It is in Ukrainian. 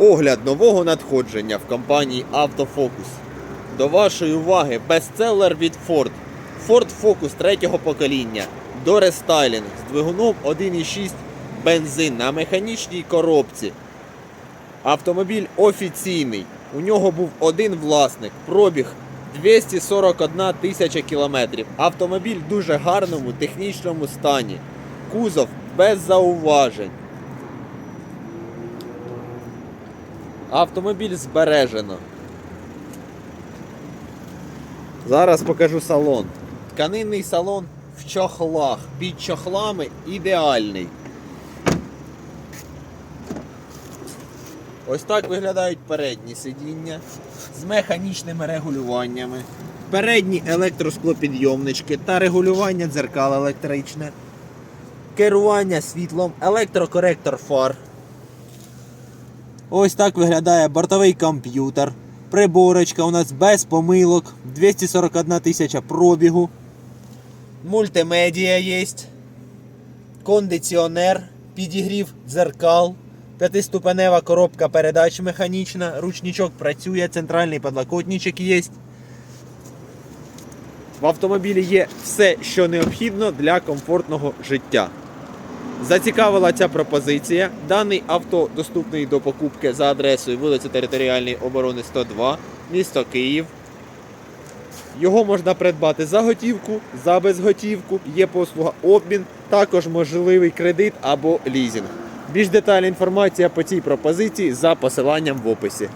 Огляд нового надходження в компанії Автофокус. До вашої уваги бестселер від Ford. Ford Focus третього покоління. До рестайлінг з двигуном 1.6 бензин на механічній коробці. Автомобіль офіційний. У нього був один власник. Пробіг 241 тисяча кілометрів. Автомобіль в дуже гарному технічному стані. Кузов без зауважень. Автомобіль збережено. Зараз покажу салон. Тканинний салон в чохлах. Під чохлами ідеальний. Ось так виглядають передні сидіння з механічними регулюваннями. Передні електросклопідйомнички та регулювання дзеркал електричне. Керування світлом, електрокоректор фар. Ось так виглядає бортовий комп'ютер. Приборочка у нас без помилок. 241 тисяча пробігу. Мультимедіа є. Кондиціонер, підігрів дзеркал. П'ятиступенева коробка передач механічна, ручничок працює, центральний подлокотничок є. В автомобілі є все, що необхідно для комфортного життя. Зацікавила ця пропозиція. Даний авто доступний до покупки за адресою вулиця Територіальної оборони 102, місто Київ. Його можна придбати за готівку, за безготівку, є послуга обмін, також можливий кредит або лізинг. Більш детальна інформація по цій пропозиції за посиланням в описі.